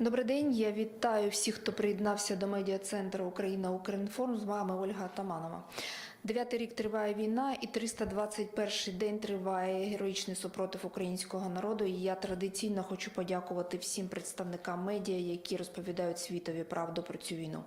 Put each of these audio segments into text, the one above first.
Добрий день. Я вітаю всіх, хто приєднався до медіа центру Україна Укрінформ. З вами Ольга Таманова. Дев'ятий рік триває війна, і 321 день триває героїчний супротив українського народу. І я традиційно хочу подякувати всім представникам медіа, які розповідають світові правду про цю війну.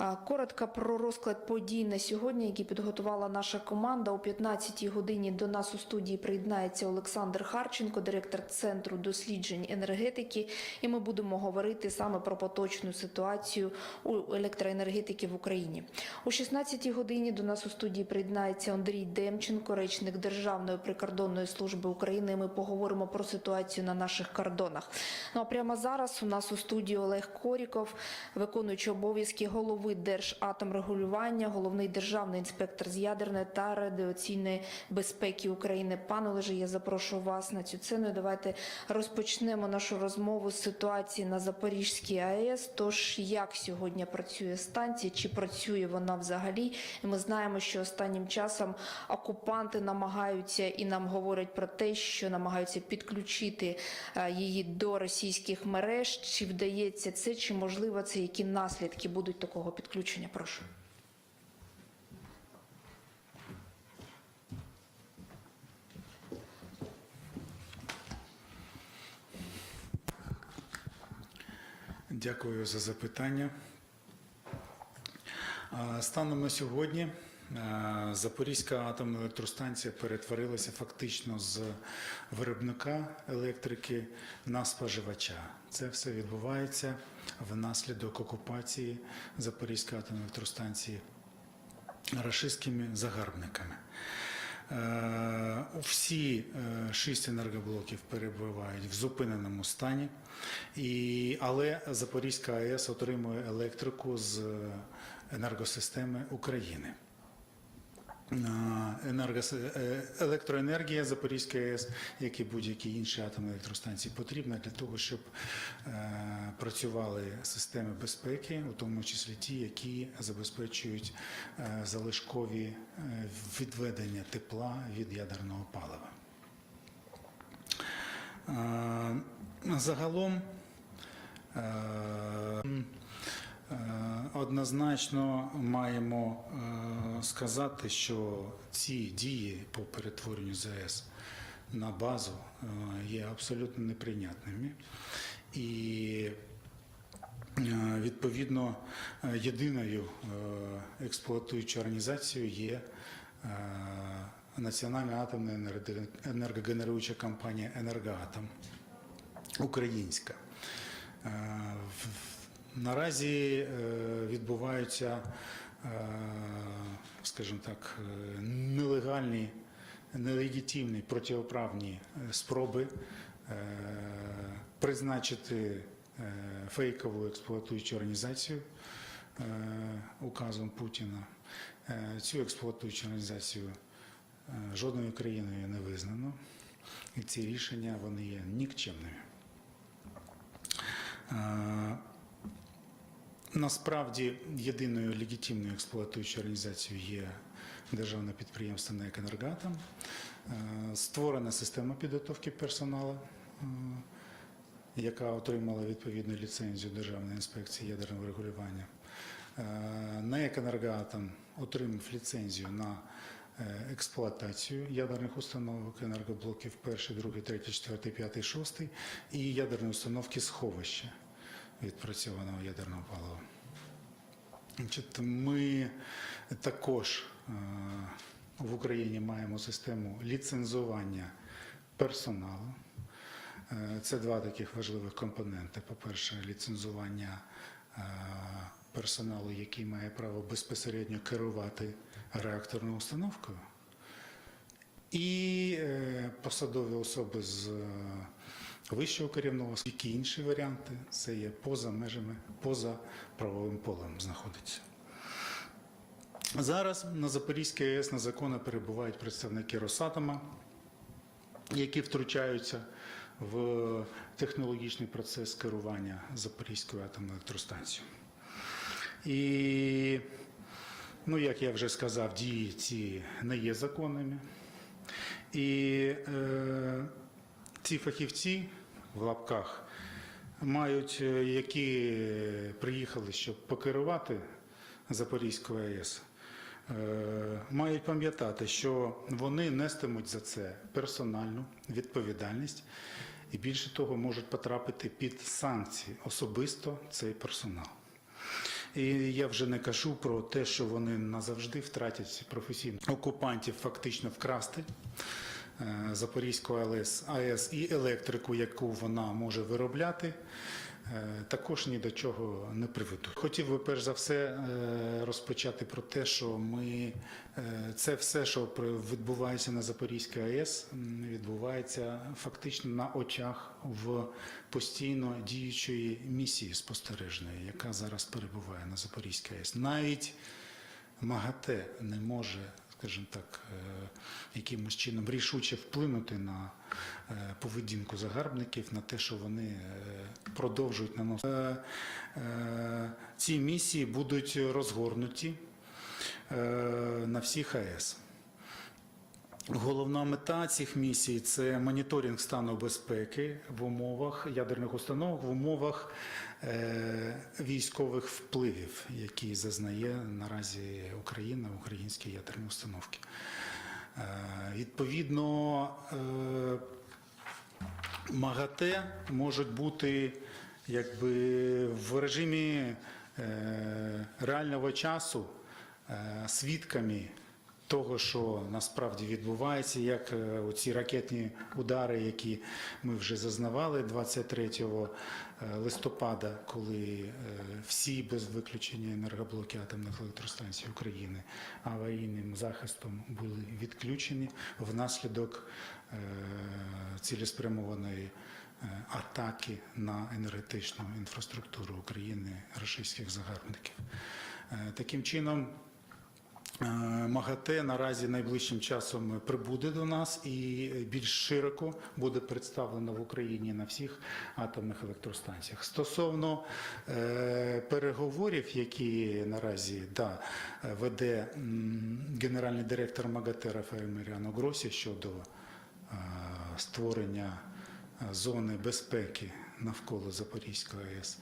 Коротко про розклад подій на сьогодні, які підготувала наша команда. О 15-й годині до нас у студії приєднається Олександр Харченко, директор центру досліджень енергетики. І ми будемо говорити саме про поточну ситуацію у електроенергетики в Україні. О 16-й годині до нас у студії приєднається Андрій Демченко, речник Державної прикордонної служби України. Ми поговоримо про ситуацію на наших кордонах. Ну а прямо зараз у нас у студії Олег Коріков, виконуючий обов'язки голови Держатомрегулювання, головний державний інспектор з ядерної та радіаційної безпеки України. Пане Олеже, я запрошую вас на цю сцену. І Давайте розпочнемо нашу розмову з ситуації на Запорізькій АЕС. Тож як сьогодні працює станція, чи працює вона взагалі? Ми знаємо, що останнім часом окупанти намагаються і нам говорять про те, що намагаються підключити е, її до російських мереж. Чи вдається це, чи можливо це, які наслідки будуть такого підключення? Прошу. Дякую за запитання. Станом на сьогодні Запорізька атомна електростанція перетворилася фактично з виробника електрики на споживача. Це все відбувається внаслідок окупації Запорізької атомної електростанції рашистськими загарбниками. Е, Всі е, шість енергоблоків перебувають в зупиненому стані, і, але Запорізька АЕС отримує електрику з е, енергосистеми України. Енергос- е, Електроенергія Запорізької АЕС, як і будь-які інші атомні електростанції, потрібна для того, щоб е, працювали системи безпеки, у тому числі ті, які забезпечують е, залишкові відведення тепла від ядерного палива. Загалом Однозначно маємо е, сказати, що ці дії по перетворенню ЗАЕС на базу е, є абсолютно неприйнятними. І е, відповідно єдиною експлуатуючою організацією є Національна атомна енергогенеруюча компанія Енергоатом українська. Наразі е, відбуваються, е, скажімо так, е, нелегальні, нелегітимні протиправні спроби призначити фейкову експлуатуючу організацію указом Путіна. Цю експлуатуючу організацію жодною країною не визнано, і ці рішення вони є нікчемними. Насправді єдиною легітимною експлуатуючою організацією є державне підприємство НЕК «Енергоатом». Е, Створена система підготовки персоналу, е, яка отримала відповідну ліцензію Державної інспекції ядерного регулювання. Е, НЕК «Енергоатом» отримав ліцензію на експлуатацію ядерних установок, енергоблоків 1, 2, 3, 4, 5, 6 і ядерної установки сховища відпрацьованого ядерного палива. Ми також е, в Україні маємо систему ліцензування персоналу. Е, Це два таких важливих компоненти. По-перше, ліцензування е, персоналу, який має право безпосередньо керувати реакторною установкою. І посадові особи з вищого керівного, які інші варіанти, це є поза межами, поза правовим полем знаходиться. Зараз на Запорізькій АЕС незаконно перебувають представники Росатома, які втручаються в технологічний процес керування Запорізькою атомною електростанцією. І, ну, як я вже сказав, дії ці не є законними. І е, ці фахівці в лапках мають, е, які приїхали, щоб покерувати Запорізькою АЕС, е, мають пам'ятати, що вони нестимуть за це персональну відповідальність і більше того можуть потрапити під санкції. Особисто цей персонал. І я вже не кажу про те, що вони назавжди втратять професійно. Окупантів фактично вкрасти е, Запорізьку АЕС, АЕС і електрику, яку вона може виробляти, е, також ні до чого не приведуть. Хотів би перш за все е, розпочати про те, що ми це все, що відбувається на Запорізькій АЕС, відбувається фактично на очах в постійно діючої місії спостережної, яка зараз перебуває на Запорізькій АЕС. Навіть МАГАТЕ не може, скажімо так, е, якимось чином рішуче вплинути на е, поведінку загарбників, на те, що вони е, продовжують наносити. Ці місії будуть розгорнуті на всіх АЕС. Головна мета цих місій це моніторинг стану безпеки в умовах ядерних установок, в умовах військових впливів, які зазнає наразі Україна, українські ядерні установки. Е, відповідно, е, МАГАТЕ можуть бути якби в режимі е, реального часу е, свідками того, що насправді відбувається, як е, ці ракетні удари, які ми вже зазнавали 23 листопада, коли е, всі без виключення енергоблоки атомних електростанцій України аварійним захистом були відключені внаслідок е, цілеспрямованої е, атаки на енергетичну інфраструктуру України російських загарбників. Е, Таким чином, Е, МАГАТЕ наразі найближчим часом прибуде до нас і більш широко буде представлено в Україні на всіх атомних електростанціях. Стосовно е, переговорів, які наразі да, веде генеральний директор МАГАТЕ Рафаель Маріано Гросі щодо е, створення е, зони безпеки навколо Запорізької АЕС.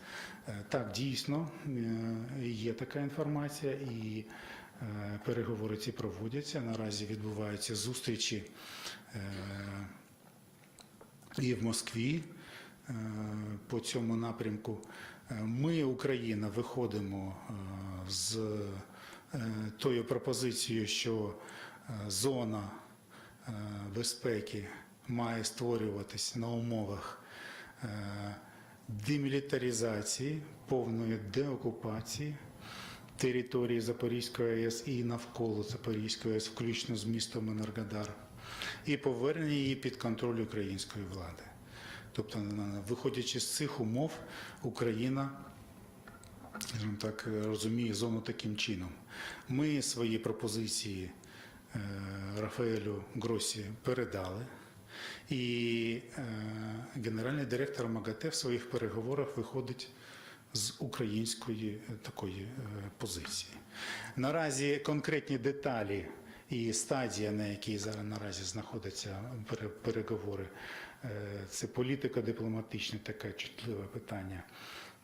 Е, Так, дійсно е, є така інформація, і е, переговори ці проводяться. Наразі відбуваються зустрічі е, і в Москві е, по цьому напрямку. Е, Ми, Україна, виходимо е, з е, тою пропозицією, що е, зона е, безпеки має створюватись на умовах е, демілітаризації, повної деокупації території Запорізької АЕС і навколо Запорізької АЕС, включно з містом Енергодар, і повернення її під контроль української влади. Тобто, виходячи з цих умов, Україна так, розуміє зону таким чином. Ми свої пропозиції е, Рафаелю Гросі передали. І е, генеральний директор МАГАТЕ в своїх переговорах виходить з української е, такої е, позиції. Наразі конкретні деталі і стадія, на якій зараз наразі знаходяться переговори, е, це політико-дипломатичне таке чутливе питання.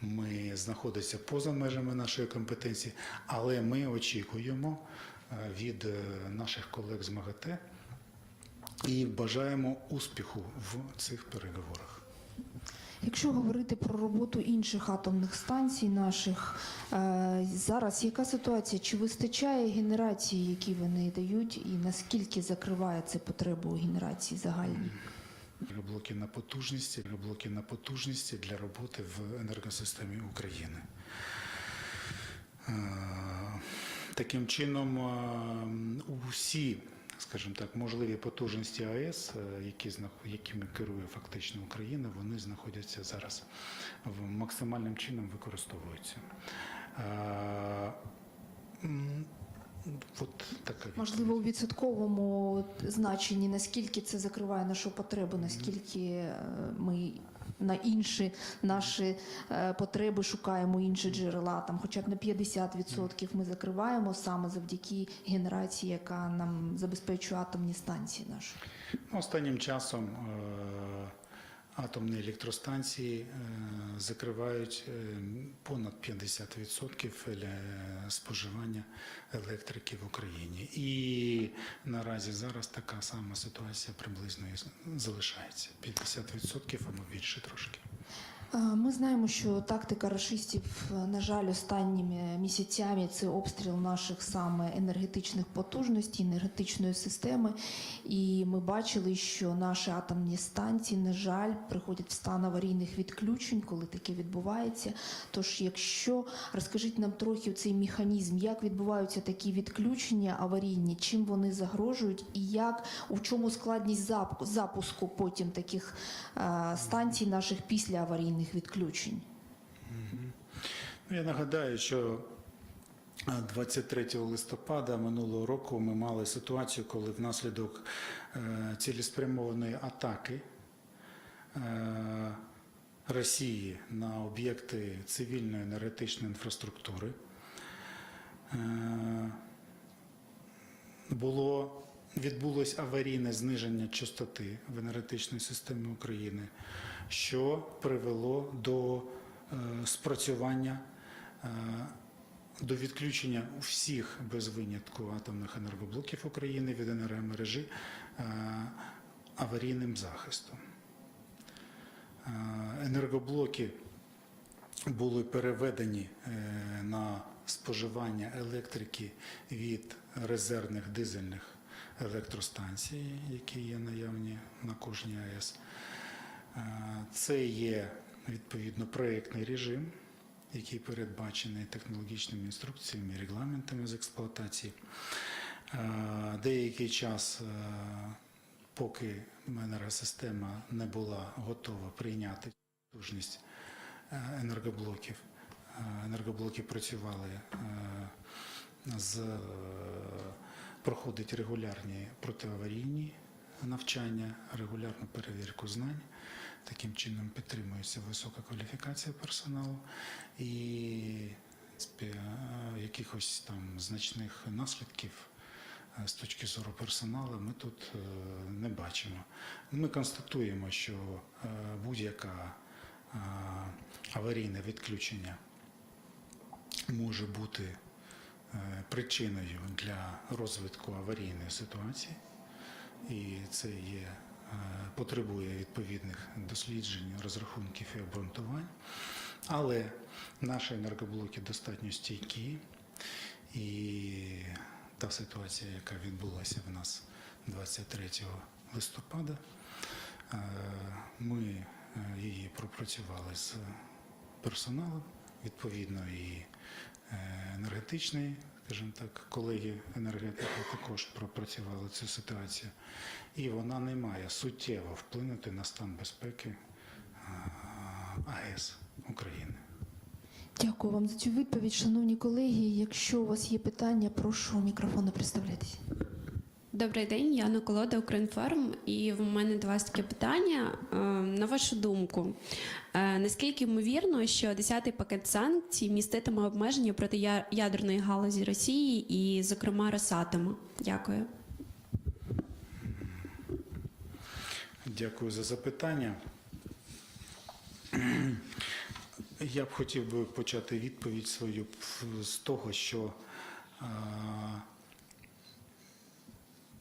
Ми знаходимося поза межами нашої компетенції, але ми очікуємо від наших колег з МАГАТЕ і бажаємо успіху в цих переговорах. Якщо говорити про роботу інших атомних станцій наших, е, зараз яка ситуація? Чи вистачає генерації, які вони дають, і наскільки закриває це потребу у генерації загальній? Блоки на потужності, блоки на потужності для роботи в енергосистемі України. Е, Таким чином, е, усі, скажімо так, можливі потужності АЕС, е, які якими керує фактично Україна, вони знаходяться зараз в максимальним чином використовуються. Е, От така. Можливо, у відсотковому значенні, наскільки це закриває нашу потребу, наскільки е, ми на інші наші е, потреби шукаємо інші джерела, там хоча б на 50% ми закриваємо саме завдяки генерації, яка нам забезпечує атомні станції наші. Ну, Останнім часом е, атомні електростанції е, закривають е, понад 50% споживання електрики в Україні. І наразі зараз така сама ситуація приблизно залишається 50% або більше трошки. Ми знаємо, що тактика рашистів, е, на жаль, останніми місяцями це обстріл наших саме енергетичних потужностей, енергетичної системи. І ми бачили, що наші атомні станції, на жаль, приходять в стан аварійних відключень, коли таке відбувається. Тож, якщо розкажіть нам трохи цей механізм, як відбуваються такі відключення аварійні, чим вони загрожують, і як у чому складність запуску потім таких е, станцій наших після аварійних відключень? Ну, я нагадаю, що 23 листопада минулого року ми мали ситуацію, коли внаслідок е, цілеспрямованої атаки е, Росії на об'єкти цивільної енергетичної інфраструктури е, було відбулось аварійне зниження частоти в енергетичній системі України, що привело до е, спрацювання е, до відключення всіх без винятку атомних енергоблоків України від енергомережі е, аварійним захистом. Енергоблоки були переведені на споживання електрики від резервних дизельних електростанцій, які є наявні на кожній АЕС. Е, Це є відповідно проєктний режим, який передбачений технологічними інструкціями регламентами з експлуатації. Е, Деякий час, е, поки енергосистема не була готова прийняти потужність енергоблоків, енергоблоки працювали з проходить регулярні протиаварійні навчання, регулярну перевірку знань. Таким чином підтримується висока кваліфікація персоналу і е, якихось там значних наслідків е, з точки зору персоналу ми тут е, не бачимо. Ми констатуємо, що будь-яка аварійне відключення може бути причиною для розвитку аварійної ситуації, і це є, е, потребує відповідних досліджень, розрахунків і обґрунтувань. Але наші енергоблоки достатньо стійкі, і та ситуація, яка відбулася в нас 23 листопада, е, ми е, її пропрацювали з персоналом, відповідно і е, енергетичний, скажімо так, колеги енергетики також пропрацювали цю ситуацію, і вона не має суттєво вплинути на стан безпеки е, АЕС України. Дякую вам за цю відповідь, шановні колеги. Якщо у вас є питання, прошу мікрофону представлятися. Добрий день, Яна Колода, Укрінформ. І в мене до вас таке питання. Е, На вашу думку, е, наскільки ймовірно, що 10-й пакет санкцій міститиме обмеження проти ядерної галузі Росії і, зокрема, Росатома? Дякую. Дякую за запитання. Я б хотів би почати відповідь свою з того, що а,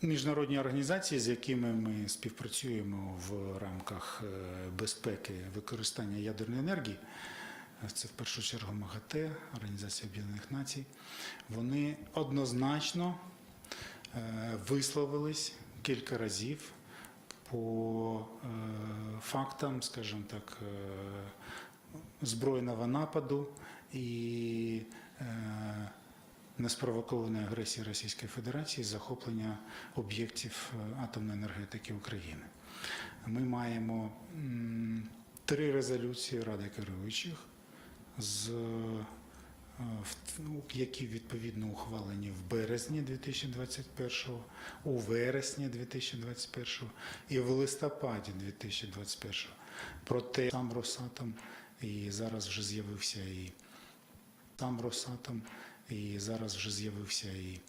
міжнародні організації, з якими ми співпрацюємо в рамках е, безпеки використання ядерної енергії, це в першу чергу МАГАТЕ, Організація Об'єднаних Націй, вони однозначно е, висловились кілька разів по е, фактам, скажімо так, е, збройного нападу і е, неспровокованої агресії Російської Федерації, захоплення об'єктів е, атомної енергетики України. Ми маємо три резолюції Ради керуючих, е, ну, які відповідно ухвалені в березні 2021, у вересні 2021 і в листопаді 2021. Проте сам Росатом і зараз вже з'явився і сам Росатом, і зараз вже з'явився і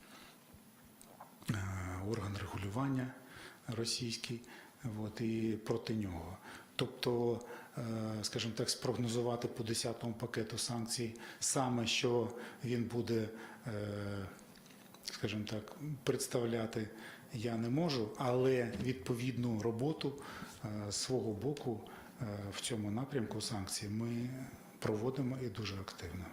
е, орган регулювання російський, от, і проти нього. Тобто, е, скажімо так, спрогнозувати по 10-му пакету санкцій саме, що він буде, е, скажімо так, представляти, я не можу, але відповідну роботу з свого боку в цьому напрямку санкцій ми проводимо і дуже активно.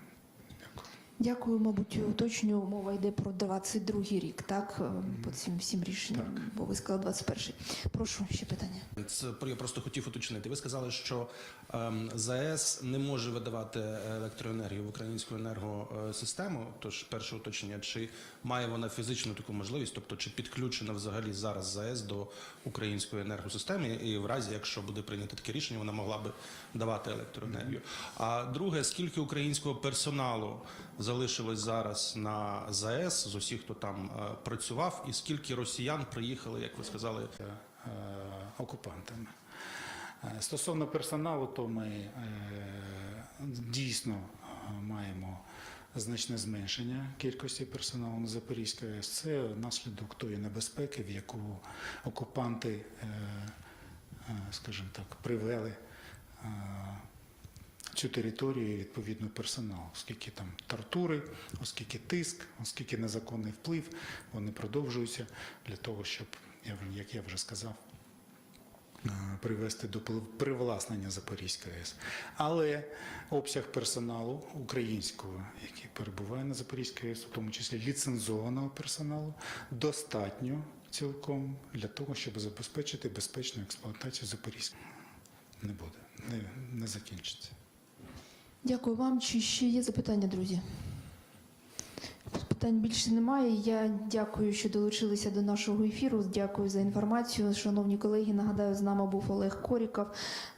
Дякую. Мабуть, уточню, мова йде про 22-й рік, так? е, По цим всім рішенням, Так. бо ви сказали 21-й. Прошу, ще питання. Це я просто хотів уточнити. Ви сказали, що ем, ЗАЕС не може видавати електроенергію в українську енергосистему. Тож перше уточнення, чи має вона фізичну таку можливість, тобто чи підключена взагалі зараз ЗАЕС до української енергосистеми, і в разі, якщо буде прийнято таке рішення, вона могла би давати електроенергію. А друге, скільки українського персоналу залишилось зараз на ЗАЕС з усіх, хто там е, працював, і скільки росіян приїхали, як ви сказали, е, окупантами. Е, Стосовно персоналу, то ми дійсно маємо значне зменшення кількості персоналу на Запорізькій АЕС. Це наслідок тої небезпеки, в яку окупанти, скажімо так, привели цю територію і відповідно персонал, оскільки там тортури, оскільки тиск, оскільки незаконний вплив, вони продовжуються для того, щоб, як я вже сказав, е, привести до привласнення Запорізької АЕС. Але обсяг персоналу українського, який перебуває на Запорізькій АЕС, в тому числі ліцензованого персоналу, достатньо цілком для того, щоб забезпечити безпечну експлуатацію Запорізької. Не буде, не, не закінчиться. Дякую вам. Чи ще є запитання, друзі? Питань більше немає. Я дякую, що долучилися до нашого ефіру. Дякую за інформацію. Шановні колеги, нагадаю, з нами був Олег Коріков,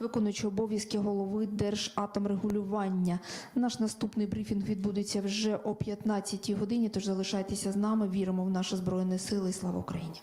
виконуючий обов'язки голови Держатомрегулювання. Наш наступний брифінг відбудеться вже о 15 годині. Тож залишайтеся з нами. Віримо в наші збройні сили. Слава Україні!